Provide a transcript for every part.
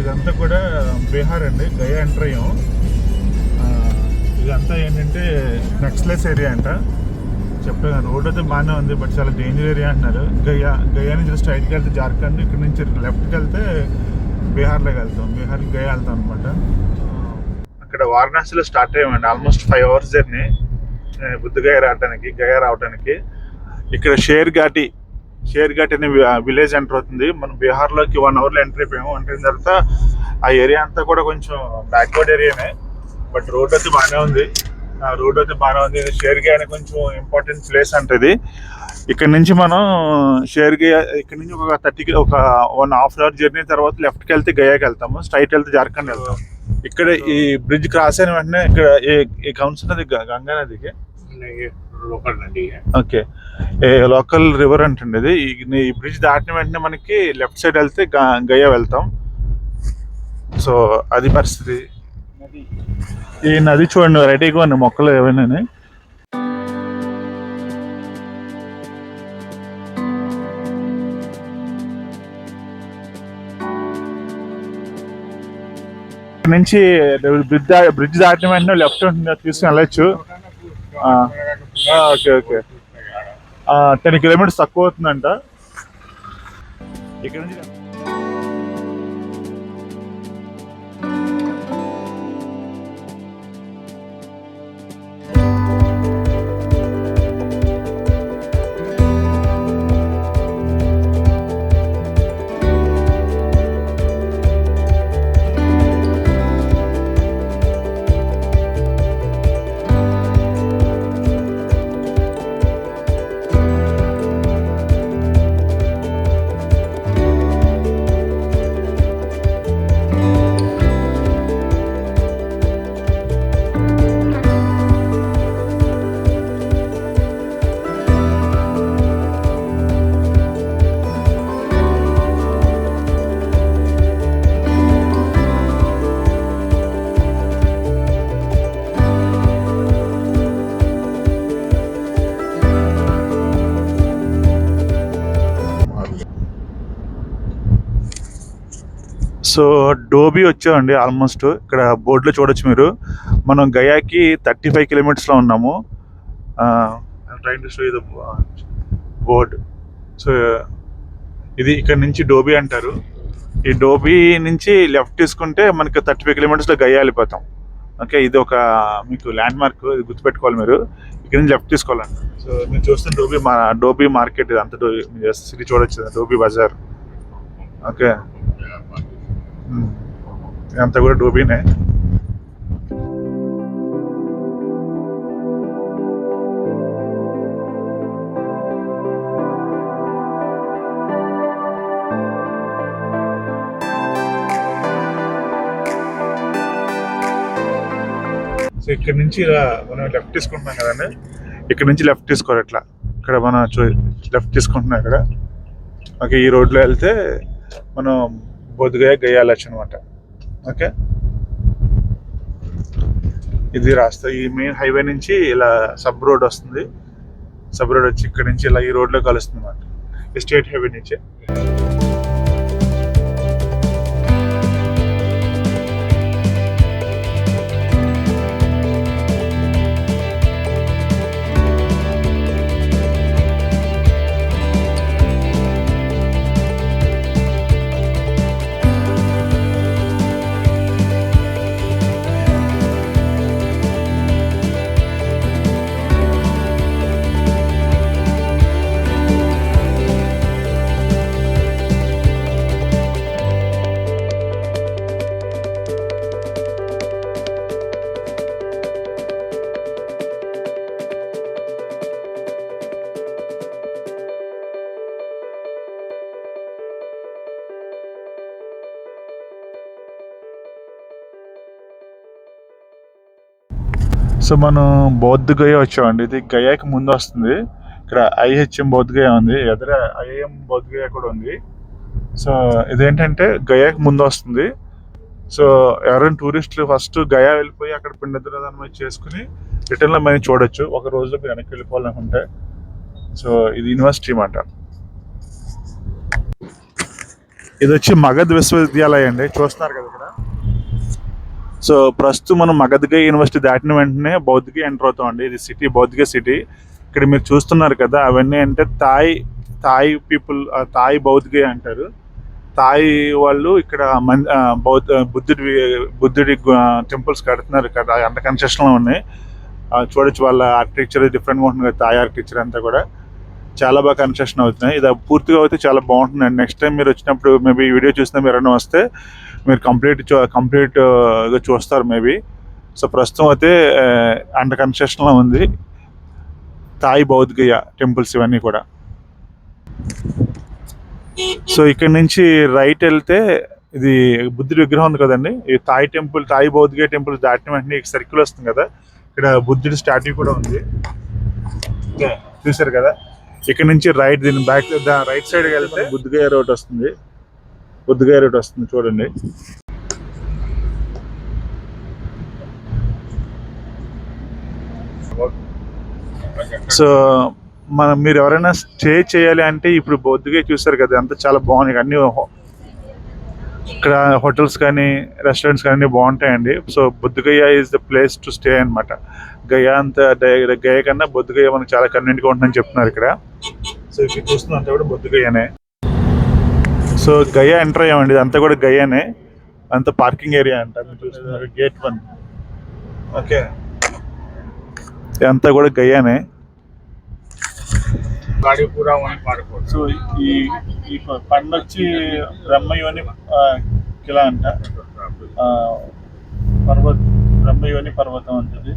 ఇదంతా కూడా బీహార్ అండి గయా ఎంటర్ అయ్యాం ఇదంతా ఏంటంటే నక్సలెస్ ఏరియా అంట. చెప్పాను రోడ్ అయితే బాగానే ఉంది బట్ చాలా డేంజర్ ఏరియా అంటున్నారు. గయా గయా నుంచి స్ట్రైట్కి వెళ్తే జార్ఖండ్ ఇక్కడ నుంచి లెఫ్ట్కి వెళ్తే బీహార్లోకి వెళ్తాం. బీహార్ గయా వెళ్తాం అనమాట అక్కడ వారణాసిలో start అయ్యామండి almost five hours journey Bodhgaya రావడానికి గయా రావడానికి ఇక్కడ షేర్ ఘాటి షేర్ఘట్ అనే విలేజ్ ఎంటర్ అవుతుంది. మనం బీహార్లోకి వన్ అవర్లో ఎంటర్ అయిపోయాము. ఎంటర్ అయిన తర్వాత ఆ ఏరియా అంతా కూడా కొంచెం బ్యాక్వర్డ్ ఏరియానే. బట్ రోడ్ అయితే బాగానే ఉంది. ఆ రోడ్ అయితే బాగానే ఉంది. షేర్గే అనే కొంచెం ఇంపార్టెంట్ ప్లేస్ అంటది ఇక్కడ నుంచి మనం షేర్గే ఇక్కడ నుంచి ఒక థర్టీ ఒక వన్ హాఫ్ అవర్ జర్నీ తర్వాత లెఫ్ట్కి వెళ్తే గయాకి వెళ్తాము. స్ట్రైట్ వెళ్తే జార్ఖండ్ వెళ్తాం ఇక్కడ ఈ బ్రిడ్జ్ క్రాస్ అయిన వెంటనే ఇక్కడ ఏ- ఏ కౌన్స్ నది గంగా నదికి ఓకే. లోకల్ రివర్ అంటండి ఈ బ్రిడ్జ్ దాటిన వెంటనే మనకి లెఫ్ట్ సైడ్ వెళ్తే గయా వెళ్తాం. సో అది పరిస్థితి. ఈ నది చూడండి వెరైటీగా ఉన్నాయి మొక్కలు ఏమైనా నుంచి బ్రిడ్జ్ బ్రిడ్జ్ దాటిన వెంటనే లెఫ్ట్ తీసుకుని వెళ్ళచ్చు. Okay okay. టెన్ కిలోమీటర్స్ తక్కువ అవుతుందంట. ఇక్కడ నుంచి సో డోబీ వచ్చామండి ఆల్మోస్ట్. ఇక్కడ బోర్డులో చూడొచ్చు మీరు. మనం గయాకి థర్టీ ఫైవ్ కిలోమీటర్స్లో ఉన్నాము. Train to show board. So ఇది ఇక్కడ నుంచి డోబీ అంటారు. ఈ డోబీ నుంచి లెఫ్ట్ తీసుకుంటే మనకి థర్టీ ఫైవ్ కిలోమీటర్స్లో గయా వెళ్ళిపోతాం. ఓకే ఇది ఒక మీకు ల్యాండ్ మార్క్ ఇది గుర్తుపెట్టుకోవాలి మీరు. ఇక్కడ నుంచి లెఫ్ట్ తీసుకోవాలండి. సో మీరు చూస్తున్న డోబీ మా డోబీ మార్కెట్ ఇది అంత డోబీ సిటీ చూడొచ్చు డోబీ బజార్. ఓకే. ఉమ్. ఇదంతా కూడా డోబీనే సో ఇక్కడ నుంచి ఇలా మనం లెఫ్ట్ తీసుకుంటున్నాం కదండి ఇక్కడ నుంచి లెఫ్ట్ తీసుకోవాలి ఇట్లా ఇక్కడ మనం చూ లెఫ్ట్ తీసుకుంటున్నాం ఇక్కడ ఓకే ఈ రోడ్లో వెళ్తే మనం బొద్దుగా గయ్యాలచ్చు అనమాట ఓకే? ఇది రాస్తా. ఈ మెయిన్ హైవే నుంచి ఇలా సబ్ రోడ్ వస్తుంది. సబ్ రోడ్ వచ్చి ఇక్కడ నుంచి ఇలా ఈ రోడ్లో కలుస్తుంది అనమాట స్టేట్ హైవే నుంచి. సో మనం బౌద్ధ గయ వచ్చామండి. ఇది గయాకి ముందు వస్తుంది. ఇక్కడ ఐహెచ్ఎం బౌద్ధ గయ ఉంది. ఎదుర ఐఎం బౌద్ధ గయ కూడా ఉంది. సో ఇదేంటంటే గయాకి ముందు వస్తుంది. సో ఎవరైనా టూరిస్టులు ఫస్ట్ గయా వెళ్ళిపోయి అక్కడ పిండద్రదానం చేసుకుని రిటర్న్లో మనం చూడొచ్చు. ఒక రోజులో వెనక్కి వెళ్ళిపోవాలనుకుంటే. సో ఇది యూనివర్సిటీ మాట. ఇది వచ్చి మగధ్ విశ్వవిద్యాలయం అండి. చూస్తున్నారు కదా ఇక్కడ. సో ప్రస్తుతం మనం మగధ్గా యూనివర్సిటీ దాటిన వెంటనే బౌద్ధిగా ఎంటర్ అవుతామండి. ఇది సిటీ బౌద్ధిక సిటీ. ఇక్కడ మీరు చూస్తున్నారు కదా అవన్నీ అంటే తాయ్ తాయ్ పీపుల్ థాయ్ బౌద్ధిగా అంటారు. థాయ్ వాళ్ళు ఇక్కడ మన్ బౌద్ధ బుద్ధుడి బుద్ధుడి టెంపుల్స్ కడుతున్నారు కదా అంత కన్స్ట్రక్షన్లో ఉన్నాయి. చూడొచ్చు వాళ్ళ ఆర్కిటెక్చర్ డిఫరెంట్గా ఉంటుంది కదా తాయ్ ఆర్కిటెక్చర్ అంతా కూడా. చాలా బాగా కన్స్ట్రక్షన్ అవుతున్నాయి. ఇది పూర్తిగా అయితే చాలా బాగుంటుంది నెక్స్ట్ టైం మీరు వచ్చినప్పుడు మేబీ వీడియో చూసినా మీరు ఎవరైనా వస్తే మీరు కంప్లీట్ కంప్లీట్ uh, చూస్తారు మేబీ సో ప్రస్తుతం అయితే uh, అండర్ కన్స్ట్రక్షన్లో ఉంది. తాయి బౌద్ధగయ టెంపుల్స్ ఇవన్నీ కూడా. సో ఇక్కడ నుంచి రైట్ వెళ్తే ఇది బుద్ధుడి విగ్రహం ఉంది కదండి. ఈ తాయి టెంపుల్ తాయి బౌద్ధగయ టెంపుల్ దాటిన వెంటనే సర్కిల్ వస్తుంది కదా. ఇక్కడ బుద్ధుడి స్టాట్యూ కూడా ఉంది. ఓకే, చూశారు కదా. ఇక్కడ నుంచి రైట్ దీని బ్యాక్ రైట్ సైడ్ వెళ్తే బుద్ధగయ రోడ్ వస్తుంది. బుద్ధగయ రోడ్ వస్తుంది చూడండి. సో మనం మీరు ఎవరైనా స్టే చేయాలి అంటే ఇప్పుడు బొద్దుగా చూస్తారు కదా అంతా చాలా బాగున్నాయి. అన్ని ఇక్కడ హోటల్స్ కానీ రెస్టారెంట్స్ కానీ బాగుంటాయండి. So Bodhgaya is the place to stay అన్నమాట. గయా అంత గయ కన్నా బొద్దుగయ్య మనకు చాలా కన్వీనియంట్గా ఉంటుందని చెప్తున్నారు ఇక్కడ. సో ఇక్కడ చూస్తున్నంత కూడా బొద్దుగయ్యనే. సో గయా ఎంటర్ అయ్యామండి. అంతా కూడా గయానే అంత పార్కింగ్ ఏరియా అంట గేట్ వన్. ఓకే. అంతా కూడా గయానే సో ఈ ఈ పండు వచ్చి రమ్మయోని కిలా అంట. పర్వత రమ్మయోని పర్వతం అంటది.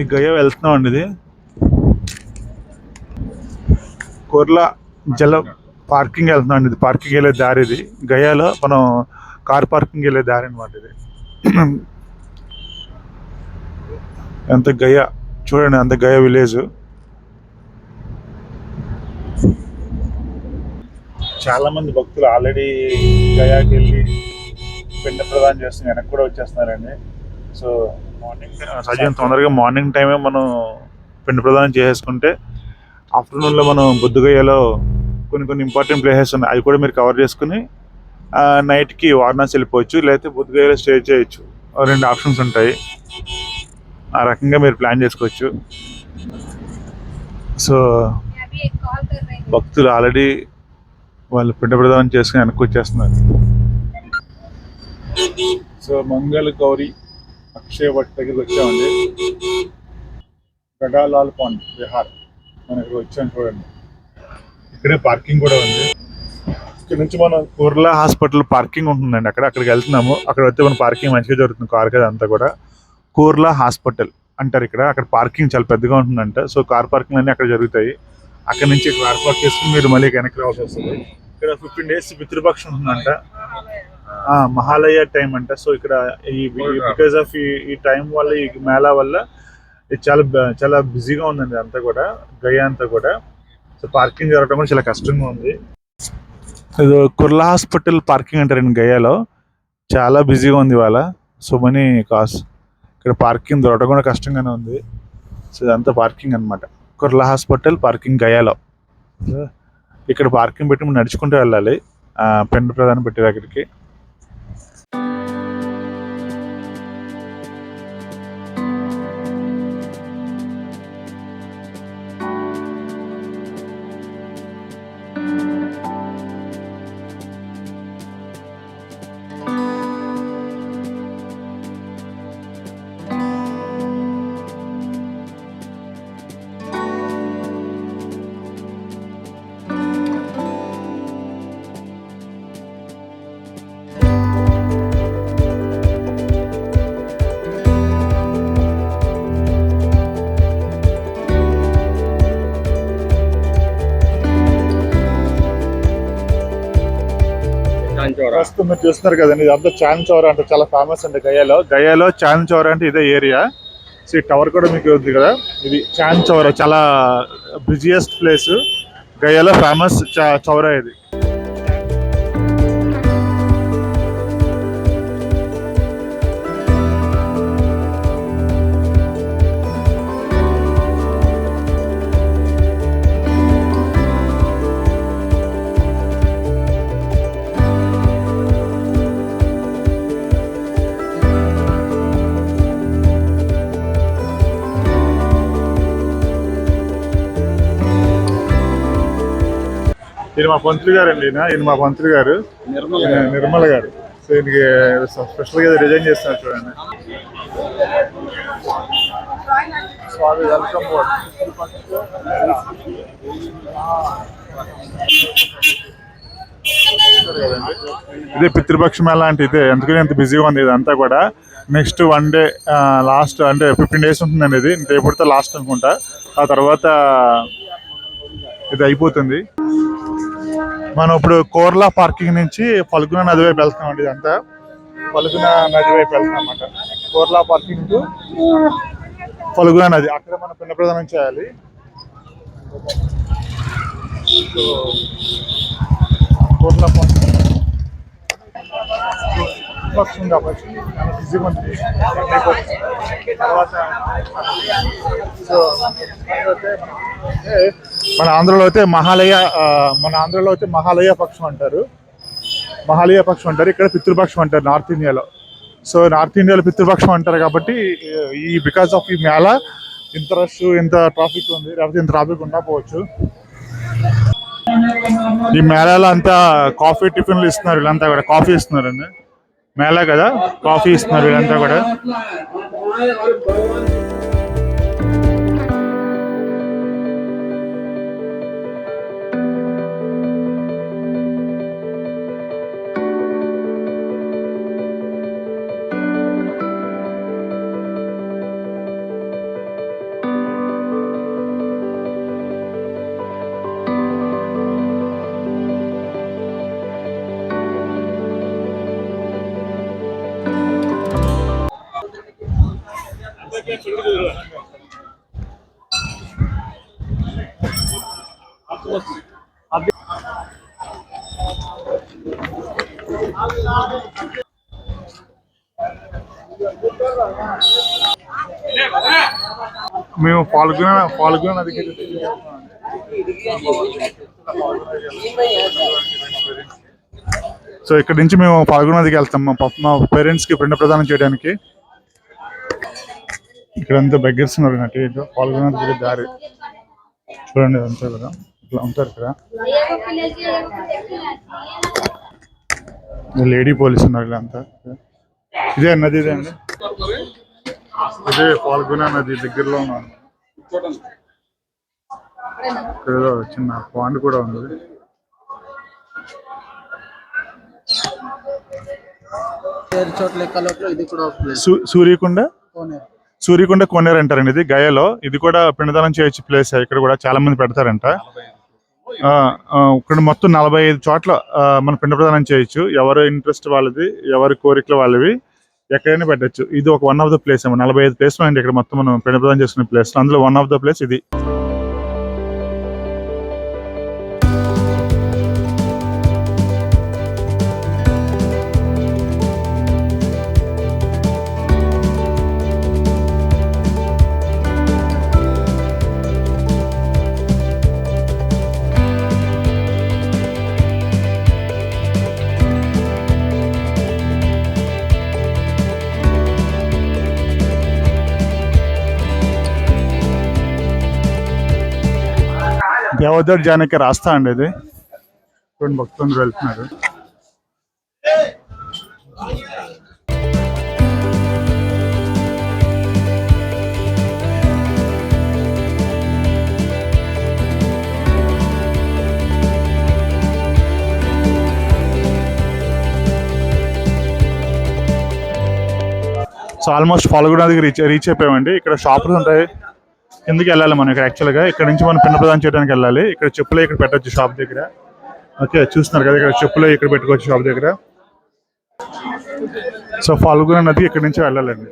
ఈ గయా వెళ్తున్నాం అండి ఇది. కొర్లా జలం పార్కింగ్ వెళ్తున్నాం ఇది. పార్కింగ్ వెళ్ళే దారి ఇది. గయాలో మనం కార్ పార్కింగ్ వెళ్ళే దారి అనమాట ఇది. ఎంత గయా? చూడండి అంత గయా విలేజ్. చాలామంది భక్తులు ఆల్రెడీ గయాకి వెళ్ళి పిండ ప్రదానం చేస్తున్న వెనక్కి కూడా వచ్చేస్తున్నారండి. సో మార్నింగ్ సజ్జన్ తొందరగా మార్నింగ్ టైమే మనం పిండ ప్రదానం చేసేసుకుంటే ఆఫ్టర్నూన్లో మనం బుద్ధగయ్యలో కొన్ని కొన్ని ఇంపార్టెంట్ ప్లేసెస్ ఉన్నాయి. అవి కూడా మీరు కవర్ చేసుకుని నైట్కి వారణాసి వెళ్ళిపోవచ్చు లేకపోతే బుద్ధగయలో స్టే చేయొచ్చు. రెండు ఆప్షన్స్ ఉంటాయి. ఆ రకంగా మీరు ప్లాన్ చేసుకోవచ్చు. సో భక్తులు ఆల్రెడీ వాళ్ళు పిండ ప్రదానం చేసుకుని అనుకొచ్చేస్తున్నారు సో మంగళ గౌరీ అక్షయ వట్ దగ్గరికి వచ్చామండి. గడాలాల్ పాండ్ విహార్. మనకి వచ్చాను చూడండి. ఇక్కడే పార్కింగ్ కూడా ఉంది. ఇక్కడ నుంచి మనం కుర్లా హాస్పిటల్ పార్కింగ్ ఉంటుందండి. అక్కడ అక్కడికి వెళ్తున్నాము. అక్కడ వస్తే మన పార్కింగ్ మంచిగా జరుగుతుంది. కార్ కదా అంతా కూడా. కూర్లా హాస్పిటల్ అంటారు ఇక్కడ. అక్కడ పార్కింగ్ చాలా పెద్దగా ఉంటుందంట. సో కార్ పార్కింగ్ అన్ని అక్కడ జరుగుతాయి. అక్కడ నుంచి కార్ పార్క్ చేసుకుని మీరు మళ్ళీ వెనక్కి రావాల్సి వస్తుంది. ఇక్కడ ఫిఫ్టీన్ డేస్ పితృపక్షం ఉంటుందంట ఆ, మహాలయ టైం అంట. సో ఇక్కడ ఈ బికాస్ ఆఫ్ ఈ ఈ టైం వల్ల ఈ మేళా వల్ల ఇది చాలా చాలా బిజీగా ఉందండి అంతా కూడా. గయ అంతా కూడా. పార్కింగ్ జరగడం కూడా చాలా కష్టంగా ఉంది. ఇది కుర్లా హాస్పిటల్ పార్కింగ్ అంటారండి గయాలో. చాలా బిజీగా ఉంది ఇవాళ. సో మనీ కాస్ట్ ఇక్కడ పార్కింగ్ దొరకడం కూడా కష్టంగానే ఉంది. సో ఇదంతా పార్కింగ్ అన్నమాట. కుర్లా హాస్పిటల్ పార్కింగ్ గయాలో. ఇక్కడ పార్కింగ్ పెట్టి మనం నడుచుకుంటూ వెళ్ళాలి. ఆ, పెండు ప్రధానం పెట్టే దగ్గరికి ప్రస్తుతం మీరు చూస్తున్నారు కదండి. ఇదంతా చాన్ చౌర అంటే చాలా ఫేమస్ అండి గయాలో. గయాలో చాన్ చౌర అంటే ఇదే ఏరియా. సో ఈ టవర్ కూడా మీకు ఉంది కదా. ఇది చాన్ చౌర చాలా బిజియెస్ట్ ప్లేస్ గయాలో ఫేమస్ చౌరా ఇది. ఈయన మా పంతులు గారు అండి ఈయన. ఈయన మా పంతులు గారు. నిర్మల గారు. సో ఈయనకి స్పెషల్గా డిజైన్ చేస్తున్నారు చూడండి. స్వామి వెల్కమ్ బోర్డ్. ఇదే పితృపక్ష మేళ అంటే ఇదే ఎందుకని ఎంత బిజీగా ఉంది ఇదంతా కూడా. నెక్స్ట్ వన్ డే లాస్ట్ అంటే ఫిఫ్టీన్ డేస్ ఉంటుందండి ఇది. రేపుడితే లాస్ట్ అనుకుంటా. ఆ తర్వాత ఇది అయిపోతుంది. మనం ఇప్పుడు కోర్లా పార్కింగ్ నుంచి పలుకున నది వైపు వెళ్తున్నాం ఇదంతా. పలుకున నది వైపు వెళ్తున్నాం అన్నమాట. కోర్లా పార్కింగ్ టు పలుకున నది. అక్కడ మనం పిన్న ప్రదానం చేయాలి కోర్లా పార్కింగ్. వస్తుంది కాబట్టి బిజీగా ఉంది తర్వాత సో మన ఆంధ్రలో అయితే మహాలయ మన ఆంధ్రలో అయితే మహాలయ పక్షం అంటారు. మహాలయ పక్షం అంటారు. ఇక్కడ పితృపక్షం అంటారు నార్త్ ఇండియాలో. సో నార్త్ ఇండియాలో పితృపక్షం అంటారు కాబట్టి ఈ బికాస్ ఆఫ్ ఈ మేళ ఇంత రష్ ఇంత ట్రాఫిక్ ఉంది. లేకపోతే ఇంత ట్రాఫిక్ ఉండకపోవచ్చు ఈ మేళాలో అంతా కాఫీ టిఫిన్లు ఇస్తున్నారు. వీళ్ళంతా కూడా కాఫీ ఇస్తున్నారండి. మేళా కదా? కాఫీ ఇస్తున్నారు వీళ్ళంతా కూడా. పాల్గొన పాల్గొన నదికి సో ఇక్కడ నుంచి మేము పాల్గొన నదికి వెళ్తాం. మా పేరెంట్స్కి పిండ ప్రదానం చేయడానికి. ఇక్కడ అంతా బెగ్గర్స్ ఉన్నారు నాకు పాల్గొన నదికి దారి. చూడండి అంతా కదా ఇట్లా ఉంటారు ఇక్కడ. లేడీ పోలీస్ ఉన్నారు వీళ్ళంతా ఇదే నది ఇదే అండి. ఇదే పాల్గొన నది దగ్గరలో ఉన్నాను ఏదో చిన్న పాండ్ కూడా ఉంది. సూర్యకొండ? కోనేరు. సూర్యకొండ కోనేరు అంటారండి ఇది గయలో. ఇది కూడా పిండదానం చేయొచ్చు ప్లేస్ ఇక్కడ కూడా చాలా మంది పెడతారంట. ఇక్కడ మొత్తం నలభై ఐదు చోట్ల మనం పిండ ప్రదానం చేయొచ్చు. ఎవరు ఇంట్రెస్ట్ వాళ్ళది ఎవరి కోరికలు వాళ్ళవి. ఎక్కడైనా పెట్టచ్చు. ఇది ఒక వన్ ఆఫ్ ద ప్లేస్ ఏమో. నలభై ఐదు ప్లేస్ అండి ఇక్కడ మొత్తం మనం పిండ ప్రదానం చేసుకునే ప్లేస్ అందులో వన్ ఆఫ్ ద ప్లేస్ ఇది. దేవదర్ జానకి రాస్తా అండి ఇది. రెండు భక్తులు వెళ్తున్నారు. సో ఆల్మోస్ట్ దగ్గర రీచ్ రీచ్ అయిపోయామండి. ఇక్కడ షాపులు ఉంటాయి. కిందకి వెళ్ళాలి మనం ఇక్కడ యాక్చువల్గా ఇక్కడ నుంచి మనం పిన్న ప్రదానం చేయడానికి వెళ్ళాలి. ఇక్కడ చెప్పులే ఇక్కడ పెట్టచ్చు షాప్ దగ్గర. ఓకే చూస్తున్నారు కదా ఇక్కడ చెప్పులే ఇక్కడ పెట్టుకోవచ్చు షాప్ దగ్గర. సో ఫాల్గుణ నది ఇక్కడ నుంచి వెళ్ళాలండి.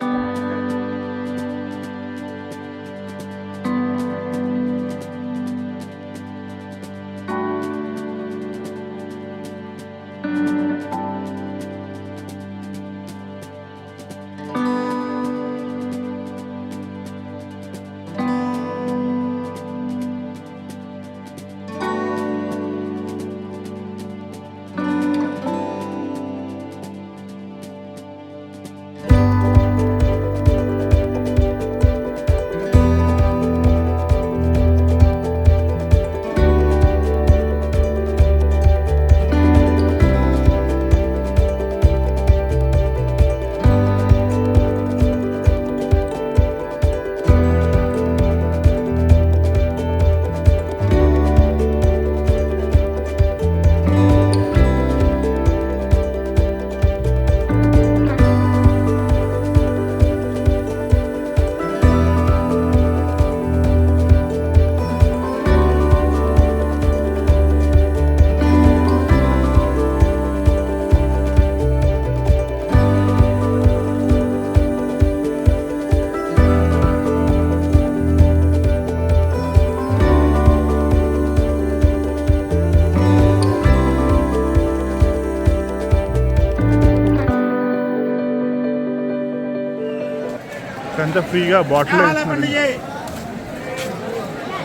ఇదంతా ఫ్రీగా బాటిల్ ఇస్తున్నారు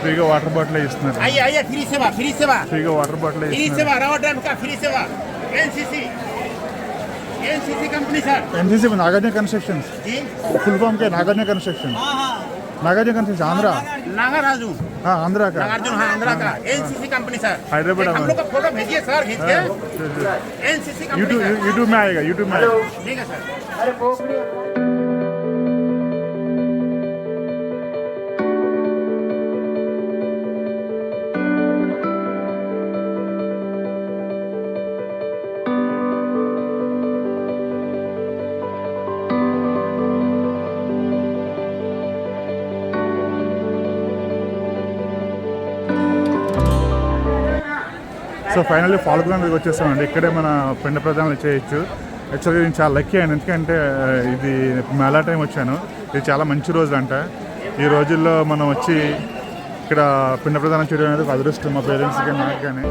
ఫ్రీగా వాటర్ బాటిల్ ఇస్తున్నారు आइए आइए फ्री सेवा फ्री सेवा ఫ్రీగా వాటర్ బాటిల్ फ्री ఇస్తున్నారు सेवा रावत डैम का फ्री सेवा NCC NCC company sir NCC में Nagarjuna constructions ji full form क्या है? नागार्जुन कंस्ट्रक्शन नागार्जुन कंस्ट्रक्शन आंध्रा नागार्जुन हाँ आंध्रा का नागार्जुन हाँ आंध्रा का एनसीसी कंपनी सर हैदराबाद एक हम हमारा। लोग का फोटो भेजिए सर खींच के NCC company YouTube sir YouTube में आएगा यूट्यूब में आएगा ठीक है सर సో ఫైనల్లీ ఫాల్గునా దగ్గర వచ్చేసామండి. ఇక్కడే మన పిండ ప్రదానాలు చేయొచ్చు యాక్చువల్గా నేను చాలా లక్కీ అయ్యాను ఎందుకంటే ఇది మేళా టైం వచ్చాను. ఇది చాలా మంచి రోజు అంట. ఈ రోజుల్లో మనం వచ్చి ఇక్కడ పిండ ప్రదానం చేయడం అనేది ఒక అదృష్టం మా పేరెంట్స్కి నాకు కానీ